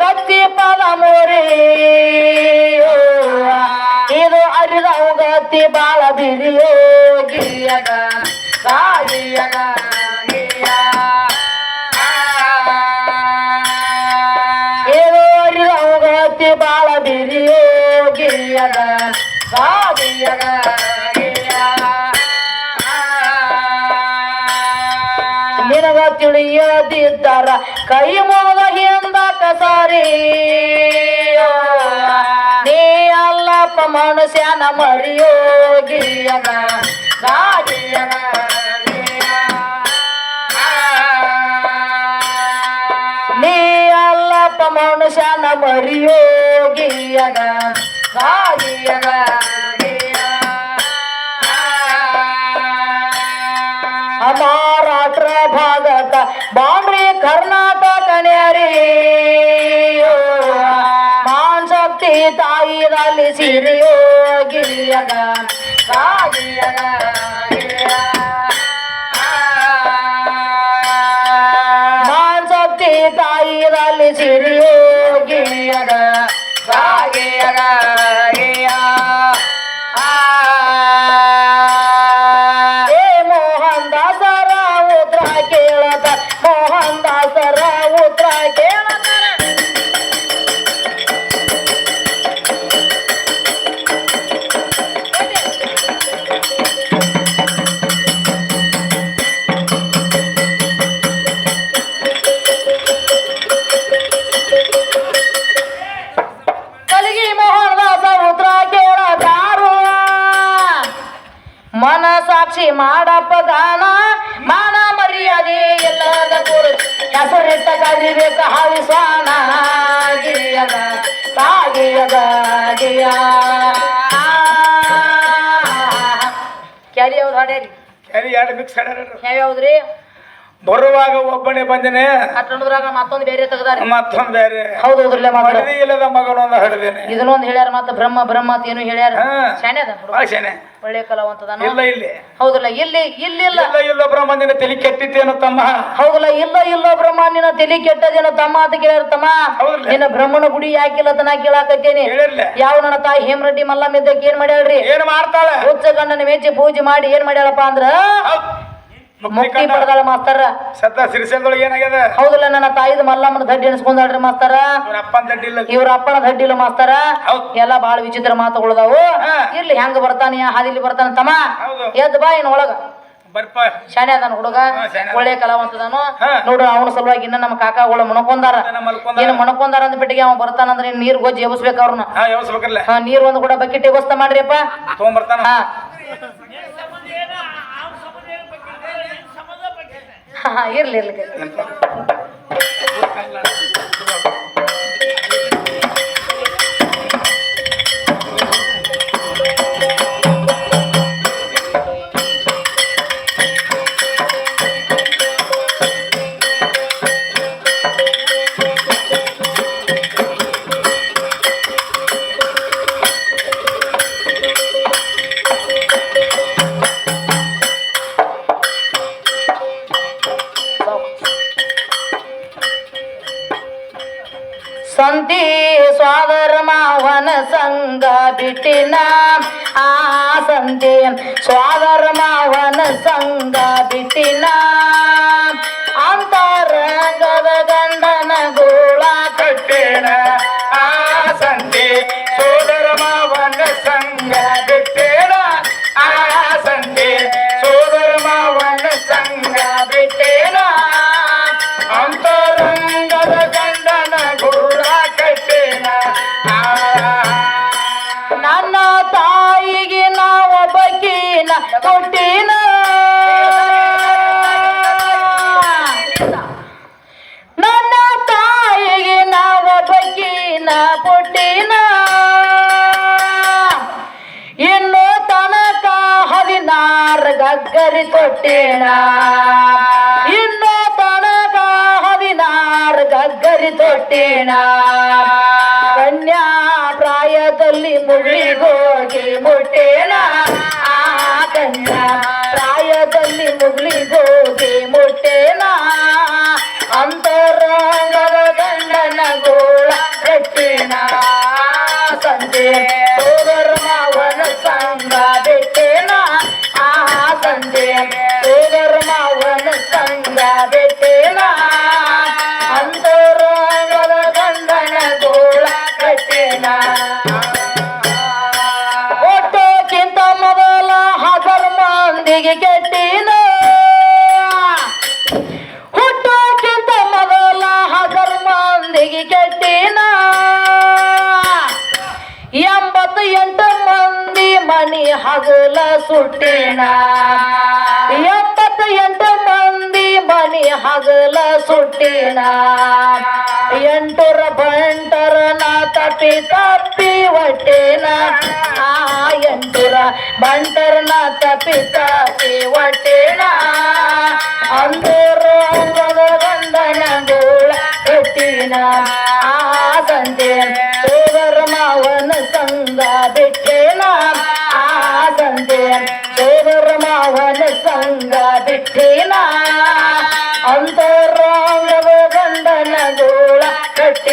ಕತ್ತಿ ಪದ ಮೋರಿ. ಇದು ಅರಿದ ಗತಿ ಬಾಳ ಬಿರಿಯೋ ಗಿರಿಯಗ ನಿನಗ ತಿಳಿಯದಿದ್ದರ ಕೈ ಮುಗದ ಹಿಂದ ಕಸಾರಿ. ನೀ ಅಲ್ಲಪ್ಪ ಮನುಷ್ಯನ ಮರಿಯೋಗಿಯಗ ರಾಜಿಯನ ನೀ ಅಲ್ಲಪ್ಪ ಮನುಷ್ಯನ ಮರಿಯೋಗಿಯಗ ಗಾಜಿಯಗ ತಾಯಿದಲ್ಲಿ ಸಿರಿಯೋ ಗಿರಿಯಗ ರಾಗಿಯಗ ಮಾನ್ ಶಕ್ತಿ ಸಿರಿಯೋ ಗಿರಿಯಗ ರಾಗಿಯಗ ಎರಡು ಮಿಕ್ಸ್ ಯಾವ್ಯಾವ್ದ್ರಿ? ಬರುವಾಗ ಒಬ್ಬನೇ ಬಂದನೆ. ಅಟ್ಟೊಂದ್ರಾಗ ಮತ್ತೊಂದು ಬೇರೆ ತೆಗ್ದಾರಿ. ಮತ್ತೊಂದ್ ಬೇರೆ. ಹೌದು ಹೌದ್ರಲ್ಲ ಮಡದಿ ಇಲ್ಲದ ಮಗನೊಂದು ಹಡ್ದೇನೆ ಇದನ್ನೊಂದು ಹೇಳ್ಯಾರ ಮತ್ತ ಬ್ರಹ್ಮ ಬ್ರಹ್ಮ ಅಂತ ಏನು ಹೇಳ್ಯಾರ. ಶಾಣೆ ಅದ ಭಾಳ ಒಳ್ಳೆ ಕಲಾವಂತದಾನು ಇಲ್ಲ ಇಲ್ಲಿ. ಹೌದಲ್ಲ ಇಲ್ಲಿ ಇಲ್ಲಿಲ್ಲ ಇಲ್ಲ. ಇಲ್ಲೊಬ್ಬರ ಮಂದಿನ ತಲೆ ಕೆಟ್ಟಿತ್ತೇನು ತಮ್ಮ? ಹೌದಲ್ಲ ಇಲ್ಲ ಇಲ್ಲ ಬ್ರಹ್ಮ ನಿನ್ನ ತಲಿ ಕೆಟ್ಟದೇನೋ ತಮ್ಮ ಅಂತ ಕೇಳ್ಯಾರ ತಮ್ಮ? ನಿನ್ನ ಬ್ರಹ್ಮನ ಗುಡಿ ಯಾಕಿಲ್ಲ ಅಂತ ನಾ ಕೇಳಾಕತ್ತೇನಿ. ಯಾವ ನನ್ನ ತಾಯಿ ಹೇಮರೆಡ್ಡಿ ಮಲ್ಲಮ್ಮ ಇದ್ದಕ್ಕೆ ಏನ್ ಮಾಡ್ಯಾಳ್ರಿ? ಏನ್ ಮಾಡ್ತಾಳ? ಹುಚ್ಚ ಗಂಡನ ಮೆಚ್ಚಿ ಪೂಜೆ ಮಾಡಿ ಏನ್ ಮಾಡ್ಯಾಳಪ್ಪ ಅಂದ್ರ. ಮುಕ್ತಿ ಪಡೆದಾಳ ಮಾಸ್ತರ. ಸತ್ತ ಸಿರಿಸಲ್ದೊಳಗೆ ಏನಾಗ್ಯದ? ಹೌದಲ್ಲ ನನ್ನ ತಾಯಿದ ಮಲ್ಲಮ್ಮನ ದಡ್ಡಿ ಅನ್ಸ್ಕೊಂಡಾಳ್ರಿ ಮಾಸ್ತರ. ಇವ್ರ ಅಪ್ಪನ ದಡ್ಡಿ ಇಲ್ಲ. ಇವ್ರ ಅಪ್ಪನ ದಡ್ಡಿಲ್ಲ ಮಾಸ್ತರ. ಎಲ್ಲ ಬಾಳ ವಿಚಿತ್ರ ಮಾತುಗಳದಾವು. ಇರ್ಲಿ ಹೆಂಗ ಬರ್ತಾನೆ ಹಾದಿಲಿ ಬರ್ತಾನ ತಮ್ಮ. ಎದ್ದು ಬಾ ಇನ್ ಒಳಗ. ಶಾಣೆ ಅದಾನ ಹುಡುಗ. ಒಳ್ಳೆ ಕಲಾವಂತದಾನು. ಹಾ. ನೋಡು ಅವನ ಸಲುವಾಗಿ ಇನ್ನ ನಮ್ಮ ಕಾಕಾಗಳು ಮನಕೊಂಡಾರ. ಏನ್ ಮಣಕೊಂದಾರ ಅಂದ ಬಿಟ್ಟಿಗೆ ಅವ ಬರ್ತಾನಂದ್ರೆ ಅಂದ್ರೆ ನೀರ್ ಗೊಜ್ಜಿ ಎಬ್ಸ್ಬೇಕು ಅವ್ರನ್ನ. ನೀರ್ ಒಂದ್ ಕೂಡ ಬಕೆಟ್ ವ್ಯವಸ್ಥೆ ಮಾಡ್ರಿಯಪ್ಪ. ಹಾ ಹಾ, ಹಾ, ಇರ್ಲಿ ಇರ್ಲಿ. ಬಿಟ್ಟಿನ ಆ ಸಂತಿ ಸ್ವಾದರ ಮಾವನ ಸಂಗ ಬಿಟ್ಟಿನ ಕೊಟ್ಟಿನ ನನ್ನ ತಾಯಿಗೆ ನಾವ ಬಗ್ಗಿನ ಕೊಟ್ಟಿನ ಇನ್ನು ತನಕ ಹದಿನಾರು ಗಗ್ಗರಿ ಕೊಟ್ಟಿನ ಇನ್ನು ತನಕ ಹದಿನಾರು ಗಗ್ಗರಿ ತೊಟ್ಟಿನ. ಕನ್ಯಾ ಪ್ರಾಯದಲ್ಲಿ ಮುಗಿಗೋಗಿ ಮುಟ್ಟೇನಾ. ಆ ಕನ್ಯಾ ಪ್ರಾಯದಲ್ಲಿ ಮುಗಿಗೋಗಿ ಮುಟ್ಟೇನ ಅಂತರಂಗದ ಗಂಡನ ಗೋಳ ಕಟ್ಟಿನ ಸಂಜೆ ಸುಟ್ಟಿನ ಎಂಟುರ ನಾ ತಪ್ಪಿ ತಪ್ಪಿ ಹೊಟ್ಟೆನ ಆ ಎಂಟುರ ನಾ ತಪ್ಪಿ ತಪ್ಪಿ ಒಟ್ಟೇನ. ಅಂದೂರು ಅಂಗದ ಗಂಡನ ಗೋಳ ಕಟ್ಟಿನ. ಆ ಸಂಜೆ ಸೋದರ ಮಾವನ ಸಂಗ ಬಿಟ್ಟೇನ. ಆ ಸಂಜೆ ಸೋದರ ಮಾವನ ಸಂಗ ಬಿಟ್ಟೇನ. ಅಂತರಂಗದ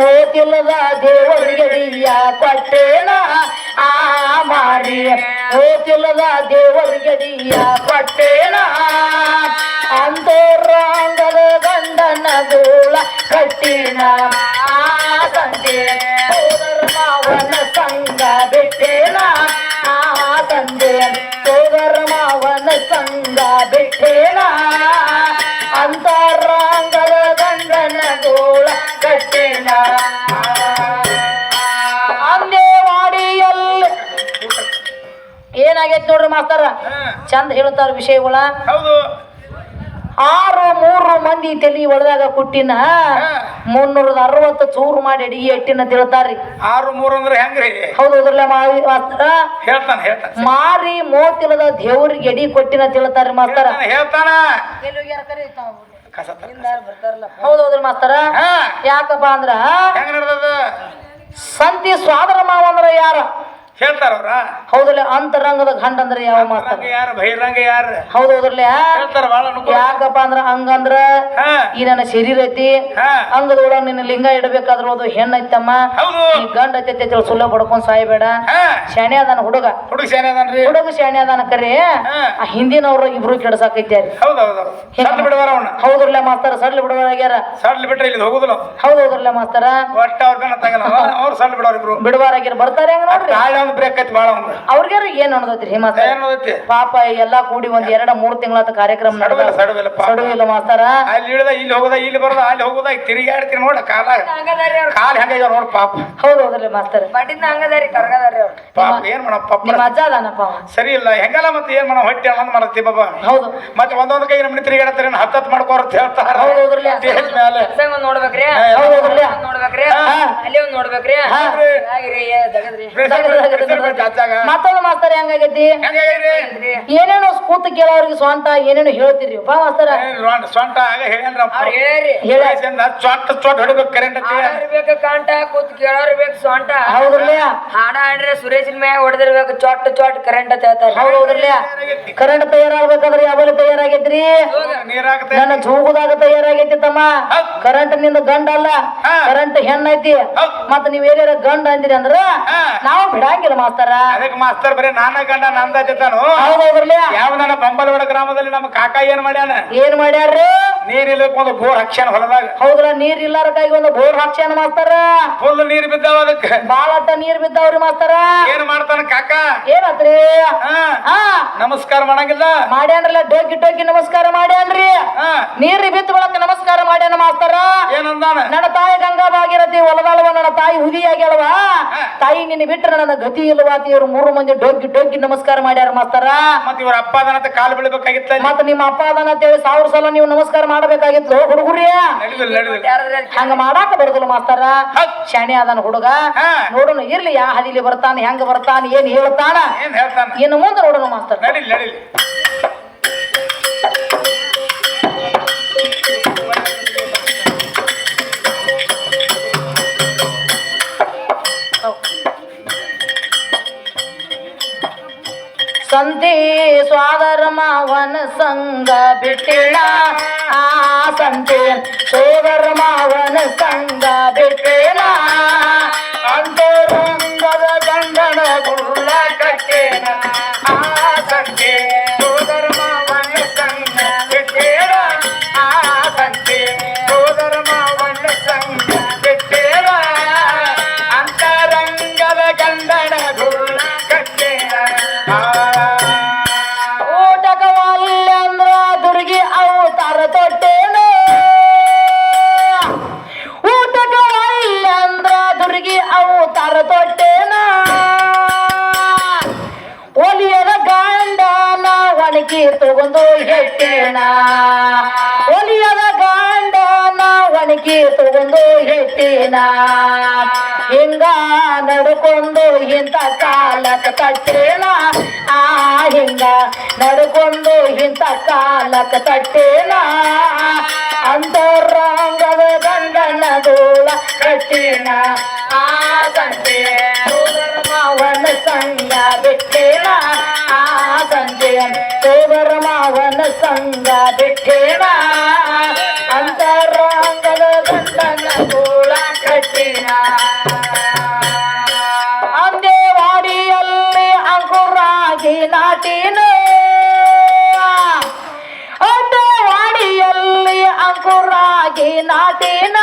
ಮೋತಿಲ್ಲದ ದೇವರಿಗಡಿಯ ಪಟ್ಟೇಣ ಆ ಮಾರಿ ಮೋತಿಲ್ಲದ ದೇವರಿಗಡಿಯ ಪಟ್ಟೇಣ ಅಂತರಂಗದ ಗಂಡನ ಗೋಳ ಕಟ್ಟಿನ. ಆ ಏನಾಗೈತಿ ನೋಡ್ರಿ ಮಾಸ್ತರ. ಚಂದ ಹೇಳ್ತಾರ ವಿಷಯಗಳ. ಆರು ಮೂರು ಮಂದಿ ತಲಿ ಒಳದಾಗ ಕುಟ್ಟಿನ ಮುನ್ನೂರದ ಅರವತ್ತು ಚೂರು ಮಾಡಿ ಅಡಿಗೆ ಎಟ್ಟಿನ ತಿಳ್ತಾರ್ರಿ. ಆರು ಮೂರು ಅಂದ್ರೆ ಹೆಂಗ್ರಿ? ಹೌದು ಅದ್ರಲ್ಲ ಮಾಸ್ತರ. ಹೇಳ್ತಾನ ಹೇಳ್ತಾನ. ಮಾರಿ ಮೋತಿಲದ ದೇವ್ರಿಗೆ ಎಡಿ ಕೊಟ್ಟಿನ ತಿಳ್ತಾರ್ರಿ ಮಾಸ್ತರ. ಹೇಳ್ತಾನ. ಹೌದು ಹೌದ್ರಿ ಮಾಸ್ತರ. ಯಾಕಪ್ಪ ಅಂದ್ರ ಸಂತಿ ಸ್ವಾದರ ಮಾವ ಅಂದ್ರ ಯಾರ? ಹೌದಲ್ಲ ಅಂತರಂಗದ ಗಂಡ ಅಂದ್ರೆ ಯಾವ ಮಾಸ್ತರ? ರಂಗ ಯಾರು ಬಹಿರಂಗ ಯಾರು? ಹೌದು ಹೌದ್ರಲ್ಲ? ಹೇಳ್ತಾರ ಬಾಳ ಯಾಕಪ್ಪ ಅಂದ್ರ ಹಂಗಂದ್ರ ಈ ನನ್ನ ಶರೀರ ಐತಿ. ಹಾ. ಅಂಗದೊಳಗ ನಿನ್ನ ಲಿಂಗ ಇಡಬೇಕಾದ್ರೂ ಅದು ಹೆಣ್ಣ ಐತಮ್ಮ. ಈ ಗಂಡ ಐತೈತಿ ತಿಳ್ ಸುಳ್ಳ ಬಡ್ಕೊಂಡ್ ಸಾಯ್ಬೇಡ. ಶಾಣೆ ಅದಾನ ಹುಡುಗ. ಹುಡುಗ ಶಾಣೆ ಅದನ್ರಿ? ಹುಡುಗ ಶಾಣೆ ಅದಾನ ಕರೆ. ಆ ಹಿಂದಿನವ್ರು ಇಬ್ರು ಕೆಡ್ಸಾಕೈತ್ಯಾರಿ. ಹೌದು ಮಾಸ್ತಾರ ಸಡ್ಲ್ ಹೌದ್ರಲ್ಲ ಮಾಸ್ತರ ಸಡ್ಲ ಬಿಟ್ರೆ ಇಲ್ಲಿ ಹೋಗುದಿಲ್ಲ ಹೌದ್ ಹೌದ್ರಲ್ಲ ಮಾಸ್ತಾರ. ಒಟ್ಟ ಅವ್ರ ಬೆನ್ನ ತಗಲ್ಲ. ಅವ್ರು ಸಡ್ಲ್ ಬಿಡೋರ್ ಇಬ್ರು ಬಿಡಬಾರಾಗ್ಯಾರ ಬರ್ತಾರೆ ಹೆಂಗ ನೋಡ್ರಿ. ಬ್ರೇಕ್ ಐತಿ ಬಾಳ ಒಂದು ಅವ್ರಿಗಾರ ಏನ್ ಅನ್ನೋದೈತಿ ಮಾಸ್ತರ? ಏನ್ ಪಾಪ ಎಲ್ಲಾ ಕೂಡಿ ಒಂದ್ ಎರಡ ಮೂರ್ ತಿಂಗಳ ಕಾರ್ಯಕ್ರಮ ಸಡವಿಲ್ಲ ನಡೆದ ಸಡವಿಲ್ಲ ಪಾಪ. ಸಡುವಿಲ್ಲ ಮಾಸ್ತರ? ಅಲ್ಲಿ ಇಳಿದ ಇಲ್ಲಿ ಹೋಗುದ ಇಲ್ಲಿ ಬರೋದ ಅಲ್ಲಿ ಹೋಗುದ ತಿರುಗಾಡ್ತೀನಿ ನೋಡ ಕಾಲ ಕಾಲ್ ಹೆಂಗ ನೋಡ್ ಪಾಪ. ಹೌದ್ ಹೌದ್ರಿ ಮಾಸ್ತರ. ಬಡ್ಡಿನ ಹಂಗದಾರಿ ಕರ್ಗದಾರಿ ಅವ್ರು. ಪಾಪ ಏನ್ ಮಾಡ ಪಾಪ ನಿಮ್ಮ ಅಜ್ಜ ಅದಾನಪ್ಪ ಅವ. ಸರಿ ಇಲ್ಲ ಹೆಂಗಲ್ಲ ಮತ್ತೆ ಏನ್ ಮಾಡ ಹೊಟ್ಟೆ ಹಂಗ್ ಮಾಡತ್ತಿ ಬಾಬಾ. ಹೌದು. ಮತ್ತೆ ಒಂದೊಂದ್ ಕೈ ನಮ್ಮನೆ ತಿರುಗಾಡ್ತಾರೆ ಹತ್ತತ್ ಮಾಡ್ಕೋರ್ ಅಂತ ಹೇಳ್ತಾರ. ಹೌದು ಹೌದ್ರಲ್ಲ ಸ್ಟೇಜ್ ಮೇಲೆ. ಒಂದ್ ನೋಡ್ಬೇಕ್ರಿ. ಹಾ, ಹೌದ್ ಹೌದ್ರಲ್ಲ ಒಂದ್ ನೋಡ್ಬೇಕ್ರಿ. ಹಾ. ಅಲ್ಲಿ ಒಂದ್ ನೋಡ್ಬೇಕ್ರಿ. ಹಾ. ಹಾಗಿರಿ ಏ ಜಗದ್ರಿ. ಮತ್ತೊಂದು ಮಾಸ್ತರ ಹೆಂಗಾಗೈತಿ? ಏನೇನೋ ಕೂತ್ ಕೇಳೋರಿಗೆ ಸ್ವಂತ ಏನೇನೋ ಹೇಳ್ತೀರಿ ಬಾ ಮಾಸ್ತರ. ಹೊಡಿಬೇಕು ಕರೆಂಟ್ ಬೇಕು ಕಾಂಟ ಕೂತ್ ಕೇಳೋರ್ ಬೇಕು ಸೊಂಟ ಹೌದ್ರಲ್ಲ ಹಾಡ ಹಾಡ್ರೆ ಸುರೇಶನ್ ಮ್ಯಾಗ ಹೊಡೆದಿರ್ಬೇಕು ಚೊಟ್ ಚೊಟ್ ಕರೆಂಟ್ ಅಂತ ಹೇಳ್ತಾರೆ. ಹೌದ್ ಹೌದ್ರಲ್ಲ ಕರೆಂಟ್ ತಯಾರಾಗ್ಬೇಕಂದ್ರೆ ಯಾವಾಗ ತಯಾರಾಗೈತ್ರಿ? ನನ್ನ ಜೂಗುದಾಗ ತಯಾರಾಗೈತಿ ತಮ್ಮ. ಕರೆಂಟ್ನಿಂದ ಗಂಡ ಅಲ್ಲ. ಕರೆಂಟ್ ಹೆಣ್ಣೈತಿ. ಮತ್ತ ನೀವ್ ಏನಾರ ಗಂಡ ಅಂದಿರಿ ಅಂದ್ರ ನಾವು ಬಿಡಾಕ ಹಂಗಿಲ್ಲ ಮಾಸ್ತರ? ಅದಕ್ಕೆ ಮಾಸ್ತರ್ ಬರೀ ನಾನ ಗಂಡ ನಂದ ಜತಾನು. ಹೌದೌದ್ರಲ್ಲ ಯಾವ ನನ್ನ ಬಂಬಲವಾಡ ಗ್ರಾಮದಲ್ಲಿ ನಮ್ಮ ಕಾಕ ಏನ್ ಮಾಡ್ಯಾನ? ಏನ್ ಮಾಡ್ಯಾರ್ರಿ? ನೀರಿಲ್ಲಕ್ ಒಂದು ಬೋರ್ ಹಾಕ್ಸ್ಯಾನ ಹೊಲದಾಗ. ಹೌದ್ರ ನೀರ್ ಇಲ್ಲಾರಕ್ಕಾಗಿ ಒಂದು ಬೋರ್ ಹಾಕ್ಸ್ಯಾನ ಮಾಸ್ತರ? ಫುಲ್ ನೀರ್ ಬಿದ್ದಾವ ಅದಕ್ಕೆ. ಬಾಳಟ ನೀರ್ ಬಿದ್ದಾವ್ರಿ ಮಾಸ್ತರ. ಏನ್ ಮಾಡ್ತಾನ ಕಾಕ? ಏನತ್ರಿ? ಹಾ. ಹಾ. ನಮಸ್ಕಾರ ಮಾಡಂಗಿಲ್ಲ? ಮಾಡ್ಯಾನ್ರಲ್ಲ ಡೋಕಿ ಡೋಕಿ ನಮಸ್ಕಾರ ಮಾಡ್ಯಾನ್ರಿ? ನೀರ್ ಬಿತ್ತ ಬಳಕ ನಮಸ್ಕಾರ ಮಾಡ್ಯಾನ ಮಾಸ್ತರ? ಏನಂದಾನ? ನನ್ನ ತಾಯಿ ಗಂಗಾ ಭಾಗೀರಥಿ ಹೊಲದಾಳವ ನನ್ನ ತಾಯಿ ಹುದಿ ಆಗ್ಯಾಳವ ತಾಯಿ ನಿನ್ನ ಬಿಟ್ರೆ ನನ್ನ ಗತಿ ಇಲ್ಲವಾತಿಯವರು ಅಂತ ಮೂರು ಮಂದಿ ಡೋಗಿ ಡೋಗಿ ನಮಸ್ಕಾರ ಮಾಡ್ಯಾರ ಮಾಸ್ತರ. ಮತ್ತೆ ಇವ್ರ ಅಪ್ಪ ಅದನ್ನ ಕಾಲು ಬೀಳ್ಬೇಕಾಗಿತ್ತ ಮತ್ತೆ ನಿಮ್ಮ ಅಪ್ಪ ಅದನ್ನ ಅಂತೇಳಿ ಸಾವಿರ ಸಲ ನೀವು ನಮಸ್ಕಾರ ಮಾಡಬೇಕಾಗಿತ್ತು. ಯಾರಾದ್ರೂ ಹಂಗ ಮಾಡಾಕ ಬರುದಿಲ್ಲ ಮಾಸ್ತರ. ಶಾಣಿ ಅದನ್ನ ಹುಡುಗ. ನೋಡೋಣ ಇರ್ಲಿ ಯಾ ಹದಿಲಿ ಬರ್ತಾನ ಹೆಂಗ ಬರ್ತಾನ ಏನ್ ಹೇಳ್ತಾನ? ಏನ್ ಹೇಳ್ತಾನ? ಇನ್ನು ಮುಂದೆ ನೋಡೋಣ ಮಾಸ್ತರ. ನಡಿಲಿ ನಡಿಲಿ. ಸಂತಿ ಸ್ವಾದರ ಮಾವನ ಸಂಗ ಬಿಟ್ಟಿಲ್ಲ ಆ ಸಂತಿ ಸೋದರ ಮಾವನ ಸಂಗ ಬಿಟ್ಟಿಲ್ಲ ಅಂತರಂಗದ ಗಂಡನ ಗುಳ್ಳ ಕಟ್ಟೇನ ಆ ಸಂತೆ ಹೆಟ್ಟೇನ ಹಿಂಗ ನಡ್ಕೊಂಡು ಇಂಥ ಕಾಲಕ ತಟ್ಟೇನ ಆ ಹಿಂಗ ನಡ್ಕೊಂಡು ಇಂಥ ಕಾಲಕ ತಟ್ಟೇನ ಅಂತರಂಗದ ಗಂಡನ ದೋಳ ಕಟ್ಟೇನ ಆ ಸಂತೆ ಸೋದರ ಮಾವನ ಸಂಗ ಬಿಟ್ಟೇನ ಆ ಸಂತೆ ಸೋದರ ಮಾವನ ಸಂಗ ಬಿಟ್ಟೇನ ನಾಟಿನ ಅಂದೇವಾಡಿಯಲ್ಲಿ ಅಂಕುರಾಗಿ ನಾಟಿನ.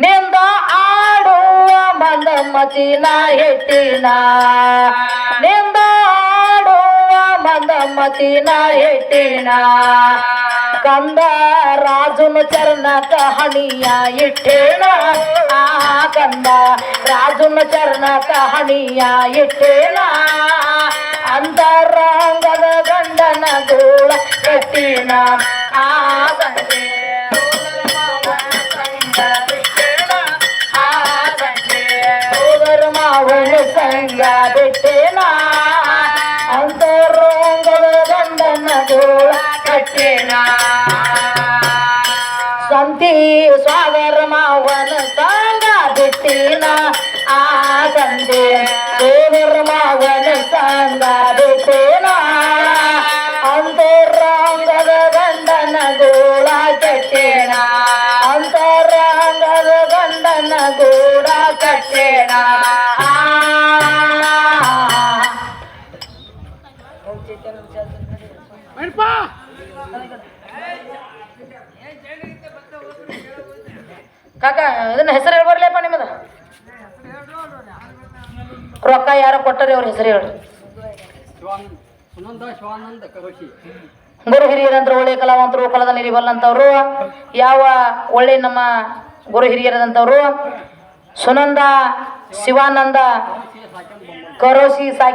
ನಿಂದ ಆಡುವ ಮಂದಮತಿನ ಹೆಟ್ಟಿನ. ನಿಂದ ಆಡುವ ಮಂದಮತಿನ ಹೆಟ್ಟಿನ ಕಂದ ರಾಜುನ ಚರಣಕ ಹಣಿಯ ಇಟ್ಟೇನ ಆ ಕಂದ ರಾಜುನ ಚರಣಕ ಹಣಿಯ ಇಟ್ಟೇನ ಅಂತರಂಗದ ಗಂಡನ ಗೋಳ ಕಟ್ಟಿನ ಆ ಸಂತೆ ಸೋದರ ಮಾವನ ಸಂತಿ ಸ್ವಾಗರ ಮಾವನ ಸಂಗ ಬಿಟ್ಟಿನ ಆ ಸಂತಿ. ಸೋದರ ಮಾವನ ಸಂಗ ಬಿಟ್ಟೇನ ಅಂತರಂಗದ ಗಂಡನ ಗೋಳ ಕಟ್ಟೇಣ ಅಂತರಂಗದ ಗಂಡನ ಗೋಳ ಕಟ್ಟೇಣ ಆ. ಕಾಕ, ಇದನ್ನ ಹೆಸರು ಹೇಳಿ ಬರ್ಲಿಪ್ಪ ನಿಮ್ಮದ ರೊಕ್ಕ ಯಾರು ಕೊಟ್ಟರಿ ಅವ್ರ ಹೆಸರು ಹೇಳ್ರಿ ಕರೋಶಿ ಗುರು ಹಿರಿಯರಂತರು ಒಳ್ಳೆ ಕಲಾವಂತರು, ಕಲದ ನಿರಿಬಲ್ಲಂತವ್ರು, ಯಾವ ಒಳ್ಳೆ ನಮ್ಮ ಗುರು ಹಿರಿಯರದಂತವ್ರು ಸುನಂದ ಶಿವಾನಂದ ಕರೋಸಿ ಸಾಕಿ